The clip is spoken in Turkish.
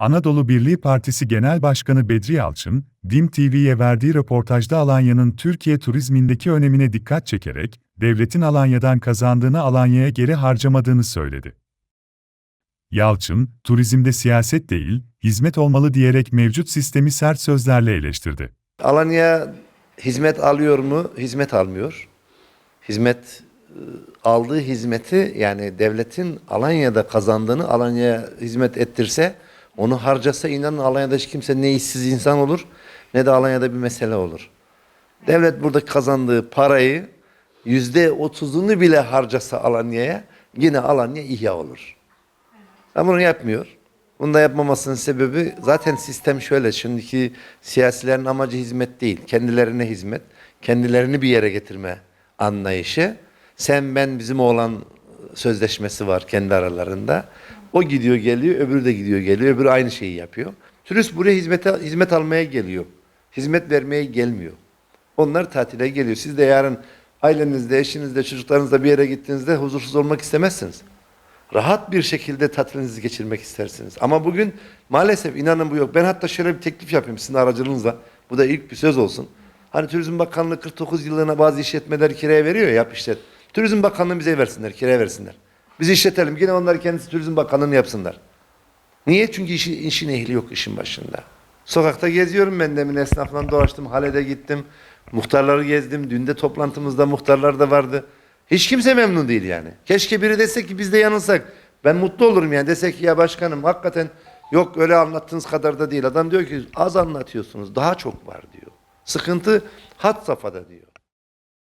Anadolu Birliği Partisi Genel Başkanı Bedri Yalçın, DİM TV'ye verdiği röportajda Alanya'nın Türkiye turizmindeki önemine dikkat çekerek, devletin Alanya'dan kazandığını Alanya'ya geri harcamadığını söyledi. Yalçın, turizmde siyaset değil, hizmet olmalı diyerek mevcut sistemi sert sözlerle eleştirdi. Alanya hizmet alıyor mu? Hizmet almıyor. Hizmet e, aldığı hizmeti yani devletin Alanya'da kazandığını Alanya'ya hizmet ettirse onu harcasa inanın Alanya'da hiç kimse ne işsiz insan olur ne de Alanya'da bir mesele olur. Devlet burada kazandığı parayı yüzde otuzunu bile harcasa Alanya'ya yine Alanya ihya olur. Ama bunu yapmıyor. Bunu da yapmamasının sebebi zaten sistem şöyle. Şimdiki siyasilerin amacı hizmet değil. Kendilerine hizmet. Kendilerini bir yere getirme anlayışı. Sen ben bizim oğlan sözleşmesi var kendi aralarında. O gidiyor geliyor, öbürü de gidiyor geliyor, öbürü aynı şeyi yapıyor. Turist buraya hizmete, hizmet almaya geliyor. Hizmet vermeye gelmiyor. Onlar tatile geliyor. Siz de yarın ailenizde, eşinizle, çocuklarınızla bir yere gittiğinizde huzursuz olmak istemezsiniz rahat bir şekilde tatilinizi geçirmek istersiniz. Ama bugün maalesef inanın bu yok. Ben hatta şöyle bir teklif yapayım sizin aracılığınızla. Bu da ilk bir söz olsun. Hani Turizm Bakanlığı 49 yıllığına bazı işletmeler kiraya veriyor ya yap işlet. Turizm Bakanlığı bize versinler, kiraya versinler. Biz işletelim. Yine onlar kendisi Turizm Bakanlığı'nı yapsınlar. Niye? Çünkü işi, işin ehli yok işin başında. Sokakta geziyorum ben demin esnafla dolaştım. Halede gittim. Muhtarları gezdim. Dün de toplantımızda muhtarlar da vardı. Hiç kimse memnun değil yani. Keşke biri desek ki biz de yanılsak. Ben mutlu olurum yani. Desek ki ya başkanım hakikaten yok öyle anlattığınız kadar da değil. Adam diyor ki az anlatıyorsunuz. Daha çok var diyor. Sıkıntı hat safhada diyor.